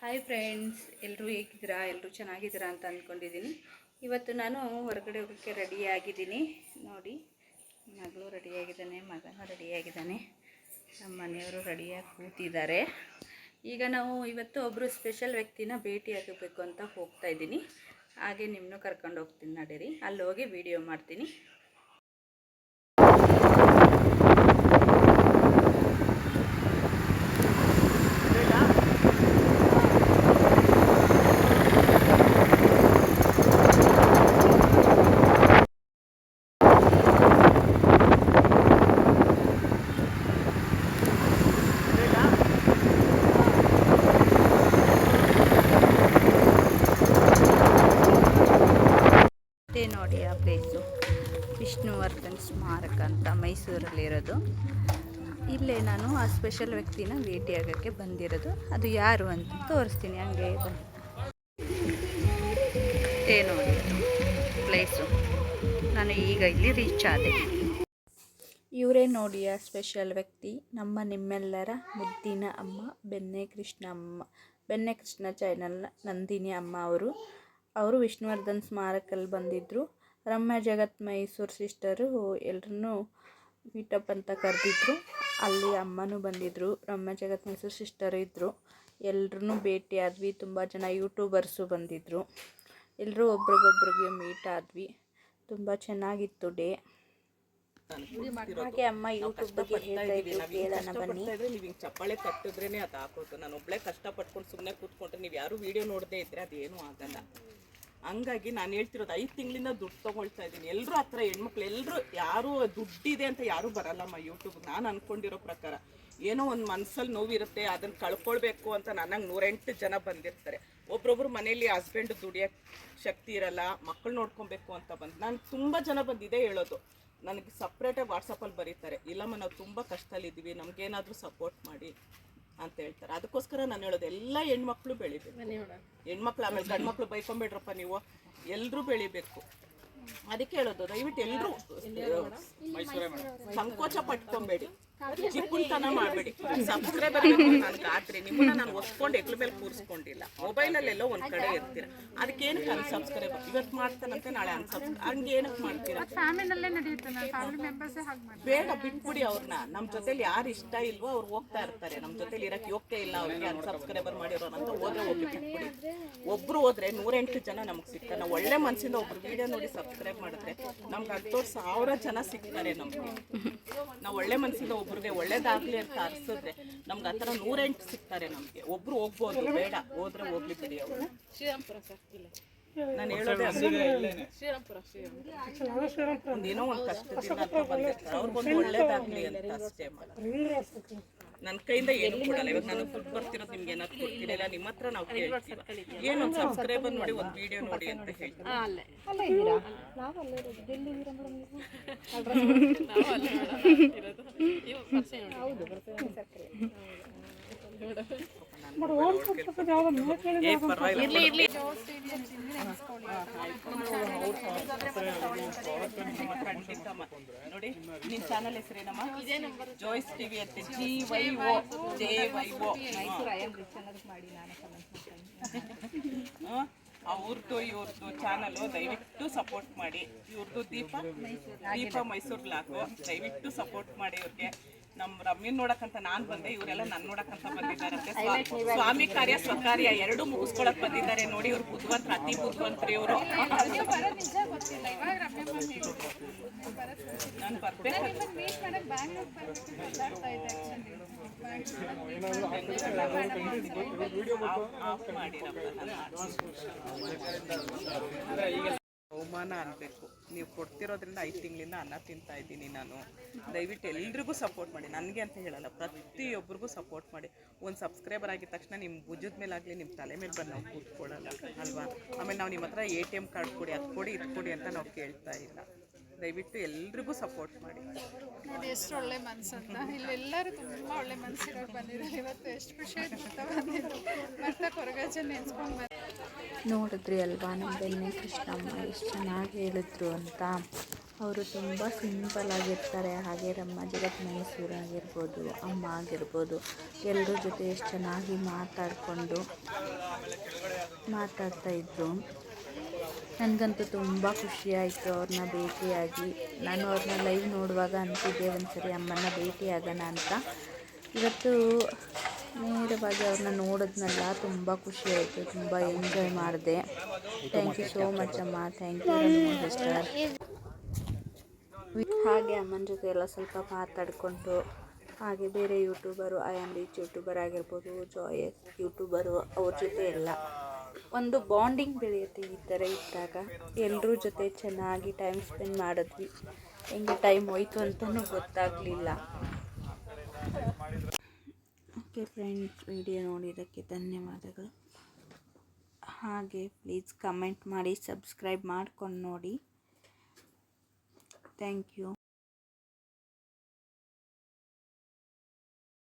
Hi friends ಎಲ್ಲರೂ ಹೇಗಿದ್ದೀರಾ? ಎಲ್ಲರೂ ಚೆನ್ನಾಗಿದ್ದೀರಾ ಅಂತ ಅಂದ್ಕೊಂಡಿದ್ದೀನಿ. ಇವತ್ತು ನಾನು ಹೊರಗಡೆ ಹೋಗೋಕ್ಕೆ ರೆಡಿಯಾಗಿದ್ದೀನಿ ನೋಡಿ, ಮಗಳು ರೆಡಿಯಾಗಿದ್ದಾನೆ ಮಗನೂ ರೆಡಿಯಾಗಿದ್ದಾನೆ ನಮ್ಮ ಮನೆಯವರು ರೆಡಿಯಾಗಿ ಕೂತಿದ್ದಾರೆ. ಈಗ ನಾವು ಇವತ್ತು ಒಬ್ಬರು ಸ್ಪೆಷಲ್ ವ್ಯಕ್ತಿನ ಭೇಟಿಯಾಗಬೇಕು ಅಂತ ಹೋಗ್ತಾ ಇದ್ದೀನಿ. ಹಾಗೆ ನಿಮ್ಮನ್ನು ಕರ್ಕೊಂಡು ಹೋಗ್ತೀನಿ, ನಡೀರಿ. ಅಲ್ಲಿ ಹೋಗಿ ವಿಡಿಯೋ ಮಾಡ್ತೀನಿ ಇದೇ ನೋಡಿ ಆ ಪ್ಲೇಸು ವಿಷ್ಣುವರ್ಧನ್ ಸ್ಮಾರಕ ಅಂತ ಮೈಸೂರಲ್ಲಿರೋದು ಇಲ್ಲೇ ನಾನು ಆ ಸ್ಪೆಷಲ್ ವ್ಯಕ್ತಿನ ಭೇಟಿಯಾಗೋಕ್ಕೆ ಬಂದಿರೋದು. ಅದು ಯಾರು ಅಂತ ತೋರಿಸ್ತೀನಿ. ಹಂಗೆ ಇದೇ ನೋಡಿ ಪ್ಲೇಸು ನಾನು ಈಗ ಇಲ್ಲಿ ರೀಚ್ ಆದೆ. ಇವರೇ ನೋಡಿ ಆ ಸ್ಪೆಷಲ್ ವ್ಯಕ್ತಿ. ನಮ್ಮ ನಿಮ್ಮೆಲ್ಲರ ಮುದ್ದಿನ ಅಮ್ಮ ಬೆನ್ನೆ ಕೃಷ್ಣಮ್ಮ ಬೆನ್ನೆ ಕೃಷ್ಣ ಚಾನಲ್ನ ನಂದಿನಿ ಅಮ್ಮ ಅವರು. ಅವರು ವಿಷ್ಣುವರ್ಧನ್ ಸ್ಮಾರಕಲ್ಲಿ ಬಂದಿದ್ದರು ರಮ್ಯ ಜಗತ್ ಮೈಸೂರು ಸಿಸ್ಟರು ಎಲ್ಲರನ್ನೂ ಮೀಟಪ್ ಅಂತ ಕರೆದಿದ್ರು. ಅಲ್ಲಿ ಅಮ್ಮನೂ ಬಂದಿದ್ದರು ರಮ್ಯ ಜಗತ್ ಮೈಸೂರು ಸಿಸ್ಟರ್ ಇದ್ದರು ಎಲ್ರೂ ಭೇಟಿ ಆದ್ವಿ. ತುಂಬ ಜನ ಯೂಟ್ಯೂಬರ್ಸು ಬಂದಿದ್ದರು ಎಲ್ಲರೂ ಒಬ್ರಿಗೊಬ್ರಿಗೆ ಮೀಟ್ ಆದ್ವಿ. ತುಂಬ ಚೆನ್ನಾಗಿತ್ತು ಡೇ ಹಾಗೆ ಅಮ್ಮ ಯೂಟ್ಯೂಬ್ ಬಗ್ಗೆ ಹೇಳ್ತಾ ಇದ್ರು. ಕೇಳೋಣ ಬನ್ನಿ. ನೀವು ಹಿಂಗೆ ಚಪ್ಪಾಳೆ ಕಟ್ಟಿದ್ರೇ ಅದು ಹಾಕೋದು. ನಾನು ಒಬ್ಳೆ ಕಷ್ಟಪಟ್ಕೊಂಡು ಸುಮ್ಮನೆ ಕೂತ್ಕೊಂಡ್ರೆ ನೀವು ಯಾರು ವಿಡಿಯೋ ನೋಡದೇ ಇದ್ರೆ ಅದೇನು ಆಗಲ್ಲ. ಹಂಗಾಗಿ ನಾನು ಹೇಳ್ತಿರೋದು ಐದು ತಿಂಗಳಿಂದ ದುಡ್ಡು ತೊಗೊಳ್ತಾ ಇದ್ದೀನಿ. ಎಲ್ಲರೂ ಹತ್ರ ಹೆಣ್ಮಕ್ಳು ಎಲ್ಲರೂ ಯಾರು ದುಡ್ಡಿದೆ ಅಂತ ಯಾರೂ ಬರಲ್ಲಮ್ಮ ಯೂಟ್ಯೂಬ್ ನಾನು ಅಂದ್ಕೊಂಡಿರೋ ಪ್ರಕಾರ ಏನೋ ಒಂದು ಮನಸ್ಸಲ್ಲಿ ನೋವಿರುತ್ತೆ ಅದನ್ನ ಕಳ್ಕೊಳ್ಬೇಕು ಅಂತ ನನಗೆ ನೂರೆಂಟು ಜನ ಬಂದಿರ್ತಾರೆ. ಒಬ್ರೊಬ್ರು ಮನೇಲಿ ಹಸ್ಬೆಂಡ್ ದುಡಿಯೋಕ್ಕೆ ಶಕ್ತಿ ಇರಲ್ಲ ಮಕ್ಕಳು ನೋಡ್ಕೊಬೇಕು ಅಂತ ಬಂದು. ನಾನು ತುಂಬ ಜನ ಬಂದಿದೆ ಹೇಳೋದು. ನನಗೆ ಸಪ್ರೇಟಾಗಿ ವಾಟ್ಸಪ್ಪಲ್ಲಿ ಬರೀತಾರೆ, ಇಲ್ಲಮ್ಮ ನಾವು ತುಂಬ ಕಷ್ಟದಲ್ಲಿದ್ದೀವಿ, ನಮಗೇನಾದರೂ ಸಪೋರ್ಟ್ ಮಾಡಿ. ಅಂತ ಹೇಳ್ತಾರೆ. ಅದಕ್ಕೋಸ್ಕರ ನಾನು ಹೇಳೋದು ಎಲ್ಲ ಹೆಣ್ಮಕ್ಳು ಬೆಳಿಬೇಕು. ಹೆಣ್ಮಕ್ಳು ಆಮೇಲೆ ಗಂಡ್ಮಕ್ಳು ಬೈಕೊಂಬೇಡ್ರಪ್ಪ ನೀವು ಎಲ್ಲರೂ ಬೆಳಿಬೇಕು. ಅದಕ್ಕೆ ಹೇಳೋದು ದಯವಿಟ್ಟು ಎಲ್ಲರೂ ಸಂಕೋಚ ಪಟ್ಕೊಂಬೇಡಿ. ಚಿಕ್ಕುಂತನ ಮಾಡಬೇಡಿ ಸಬ್ಸ್ಕ್ರೈಬರ್ ನನಗೆ ಆದ್ರೆ ನಿಮ್ಮನ್ನ ನಾನು ಒಸ್ಕೊಂಡು ಎಗ್ಲ ಮೇಲೆ ಕೂರಿಸ್ಕೊಂಡಿಲ್ಲ. ಮೊಬೈಲಲ್ಲೆಲ್ಲೋ ಒಂದ್ ಕಡೆ ಇರ್ತೀರ. ಏನಕ್ಕೆ ಸಬ್ಸ್ಕ್ರೈಬರ್ ಇವತ್ತು ಮಾಡ್ತಾನಂತೆ ನಾಳೆ ಅನ್ಸಬ್ಸ್ಕ್ರೈಬ್ ಹಂಗೆ ಏನಕ್ಕೆ ಮಾಡ್ತೀರಾ? ಫ್ಯಾಮಿಲಿನಲ್ಲೇ ನಡೆಯುತ್ತೆ ನಾನು ಫ್ಯಾಮಿಲಿ ಮೆಂಬರ್ಸೇ ಹಾಗೆ ಮಾಡಿ ಬೇಡ ಬಿಟ್ಬಿಡಿ ಅವ್ರನ್ನ ನಮ್ಮ ಜೊತೆಲಿ ಯಾರು ಇಷ್ಟ ಇಲ್ವೋ ಅವ್ರು ಹೋಗ್ತಾ ಇರ್ತಾರೆ. ನಮ್ಮ ಜೊತೆಲಿ ಇರಕ್ಕೆ ಹೋಗ್ತಾ ಇಲ್ಲ ಅವ್ರಿಗೆ ಅನ್ಸಬ್ಸ್ಕ್ರೈಬರ್ ಮಾಡಿರೋರು ಅಂತ ಹೋದ್ರೆ ಹೋಗಿ ಬಿಟ್ಬಿಡಿ. ಒಬ್ರು ಹೋದ್ರೆ ನೂರೆಂಟು ಜನ ನಮಗೆ ಸಿಗ್ತಾರೆ. ನಾವು ಒಳ್ಳೆ ಮನಸ್ಸಿಂದ ಒಬ್ರು ವಿಡಿಯೋ ನೋಡಿ ಸಬ್ಸ್ಕ್ರೈಬ್ ಮಾಡಿದ್ರೆ ನಮ್ಗೆ ಹತ್ತೋರು ಸಾವಿರ ಜನ ಸಿಗ್ತಾರೆ ನಮ್ಗೆ. ನಾವು ಒಳ್ಳೆ ಮನಸ್ಸಿಂದ ಒಬ್ರಿಗೆ ಒಳ್ಳೇದಾಗ್ಲಿ ಅಂತ ಅರ್ಸಿದ್ರೆ ನಮ್ಗೆ ಆ ಥರ ನೂರೆಂಟು ಸಿಗ್ತಾರೆ ನಮ್ಗೆ. ಒಬ್ರು ಹೋಗ್ಬೋದು, ಬೇಡ, ಹೋದ್ರೆ ಹೋಗ್ಲಿ ಬಿಡಿ ಅವರು. ನಾನು ಹೇಳೋದೇ ಏನೋ ಒಂದು ಕಷ್ಟದಿಂದ ಅಂತ ಬಂದಿರ್ತಾರೆ ಅವ್ರಿಗೊಂದು ಒಳ್ಳೇದಾಗ್ಲಿ ಅಂತ ಅಷ್ಟೇ ನನ್ನ ಕೈಯಿಂದ ಏನು ಕೊಡಲ್ಲ ಇವಾಗ ನಾನು ದುಡ್ಡು ಬರ್ತಿರೋದು ನಿಮ್ಗೆ ಏನಾದ್ರು ಕೊಡ್ತೀನಿ ಇಲ್ಲ ನಿಮ್ಮ ಹತ್ರ ನಾವು ಕೇಳ್ತೀವಿ. ಏನೊಂದು ಸಬ್ಸ್ಕ್ರೈಬರ್ ನೋಡಿ ಒಂದು ವಿಡಿಯೋ ನೋಡಿ ಅಂತ ಹೇಳ್ತೀವಿ. ನೋಡಿ ನಿನ್ ಚಾನಲ್ ಹೆಸರೇನಮ್ಮ ಜೋಯ್ಸ್ ಟಿವಿ ಅಂತ. G Y O J Y O ಅವ್ರದ್ದು ಇವ್ರದ್ದು ಚಾನಲು ದಯವಿಟ್ಟು ಸಪೋರ್ಟ್ ಮಾಡಿ. ಇವ್ರದ್ದು ದೀಪ ದೀಪ ಮೈಸೂರು ಬ್ಲಾಕು ದಯವಿಟ್ಟು ಸಪೋರ್ಟ್ ಮಾಡಿ ಇವ್ರಿಗೆ. ನಮ್ಮ ರಮ್ಯನ್ ನೋಡಕ್ಕಂತ ನಾನ್ ಬಂದೆ ಇವರೆಲ್ಲ ನನ್ ನೋಡಕ್ಕಂತ ಬಂದಿದ್ದಾರಂತೆ ಸ್ವಾ- ಸ್ವಾಮಿ ಕಾರ್ಯ ಸ್ವಕಾರ್ಯ ಎರಡು ಮುಗಿಸ್ಕೊಳಕ್ ಬಂದಿದ್ದಾರೆ ನೋಡಿ ಇವ್ರು ಬುದ್ಧವಂತ ಅತಿ ಬುದ್ಧವಂತ್ರಿ ಇವರು. ನಾನು ಬರ್ಬೇಕು. ಮಾಡಿರಪ್ಪ ಅವಮಾನ ಅನ್ಬೇಕು. ನೀವು ಕೊಡ್ತಿರೋದ್ರಿಂದ ಐದು ತಿಂಗಳಿಂದ ಅನ್ನ ತಿಂತಾ ಇದ್ದೀನಿ ನಾನು. ದಯವಿಟ್ಟು ಎಲ್ರಿಗೂ ಸಪೋರ್ಟ್ ಮಾಡಿ. ನನಗೆ ಅಂತ ಹೇಳಲ್ಲ ಪ್ರತಿಯೊಬ್ಬರಿಗೂ ಸಪೋರ್ಟ್ ಮಾಡಿ. ಒಂದು ಸಬ್ಸ್ಕ್ರೈಬರ್ ಆಗಿದ ತಕ್ಷಣ ನಿಮ್ಮ ಭುಜದ ಮೇಲಾಗಲಿ ನಿಮ್ಮ ತಲೆ ಮೇಲೆ ಬಂದು ನಾವು ಕೂತ್ಕೊಳ್ಳಲ್ಲ, ಅಲ್ವಾ? ಆಮೇಲೆ ನಾವು ನಿಮ್ಮ ಹತ್ರ ಎ ಟಿ ಎಂ ಕಾರ್ಡ್ ಕೊಡಿ, ಅದು ಕೊಡಿ, ಇದು ಕೊಡಿ ಅಂತ ನಾವು ಕೇಳ್ತಾ ಇಲ್ಲ. ದಯವಿಟ್ಟು ಎಲ್ರಿಗೂ ಸಪೋರ್ಟ್ ಮಾಡಿ. ಎಷ್ಟು ಒಳ್ಳೆ ಮನ್ಸಂತ. ಇಲ್ಲೆಲ್ಲರೂ ತುಂಬ ಒಳ್ಳೆ ಮನ್ಸಿರೋರು ಬಂದಿದ್ದಾರೆ ಇವತ್ತು ಎಷ್ಟು ಖುಷಿ ಆಯ್ತು ಮತ್ತೆ ಕೊರಗಜ್ಜ ನೆನ್ಸ್ಕೊಂಡು ನೋಡಿದ್ರಿ ಅಲ್ವಾ? ನಮ್ಮ ಬೆನ್ನೆ ಕೃಷ್ಣಮ್ಮ ಎಷ್ಟು ಚೆನ್ನಾಗಿ ಹೇಳಿದ್ರು ಅಂತ. ಅವರು ತುಂಬ ಸಿಂಪಲ್ ಆಗಿರ್ತಾರೆ. ಹಾಗೆ ನಮ್ಮ ಜಗತ್ ಮೈಸೂರು ಆಗಿರ್ಬೋದು, ಅಮ್ಮ ಆಗಿರ್ಬೋದು ಎಲ್ಲರ ಜೊತೆ ಎಷ್ಟು ಚೆನ್ನಾಗಿ ಮಾತಾಡಿಕೊಂಡು ಮಾತಾಡ್ತಾ ಇದ್ರು. ನನಗಂತೂ ತುಂಬ ಖುಷಿ ಆಯಿತು ಅವ್ರನ್ನ ಭೇಟಿಯಾಗಿ. ನಾನು ಅವ್ರನ್ನ ಲೈವ್ ನೋಡುವಾಗ ಅಂತಿದ್ದೆ, ಒಂದ್ಸರಿ ಅಮ್ಮನ ಭೇಟಿಯಾಗೋಣ ಅಂತ. ಇವತ್ತು ನೇರವಾಗಿ ಅವ್ರನ್ನ ನೋಡಿದ್ನಲ್ಲ, ತುಂಬ ಖುಷಿ ಆಯಿತು, ತುಂಬ ಎಂಜಾಯ್ ಮಾಡಿದೆ. ಥ್ಯಾಂಕ್ ಯು ಸೋ ಮಚ್ ಅಮ್ಮ ಥ್ಯಾಂಕ್ ಯು ಹಾಗೆ ಅಮ್ಮನ ಜೊತೆ ಎಲ್ಲ ಸ್ವಲ್ಪ ಮಾತಾಡಿಕೊಂಡು, ಹಾಗೆ ಬೇರೆ YouTuber I am reach YouTuber ಆಗಿರ್ಬೋದು ಜಾಯ್ ಯೂಟ್ಯೂಬರು ಅವ್ರ ಜೊತೆ ಎಲ್ಲ. ಒಂದು ಬಾಂಡಿಂಗ್ ಬೆಳೆಯುತ್ತೆ ಈ ಥರ ಇದ್ದಾಗ. ಎಲ್ಲರೂ ಜೊತೆ ಚೆನ್ನಾಗಿ ಟೈಮ್ ಸ್ಪೆಂಡ್ ಮಾಡಿದ್ವಿ. ಹೆಂಗೆ ಟೈಮ್ ಹೋಯ್ತು ಅಂತಲೂ ಗೊತ್ತಾಗಲಿಲ್ಲ. ಓಕೆ ಫ್ರೆಂಡ್ಸ್ ವಿಡಿಯೋ ನೋಡಿದ್ದಕ್ಕೆ ಧನ್ಯವಾದಗಳು. ಹಾಗೆ ಪ್ಲೀಸ್ ಕಮೆಂಟ್ ಮಾಡಿ ಸಬ್ಸ್ಕ್ರೈಬ್ ಮಾಡ್ಕೊಂಡು ನೋಡಿ. Thank you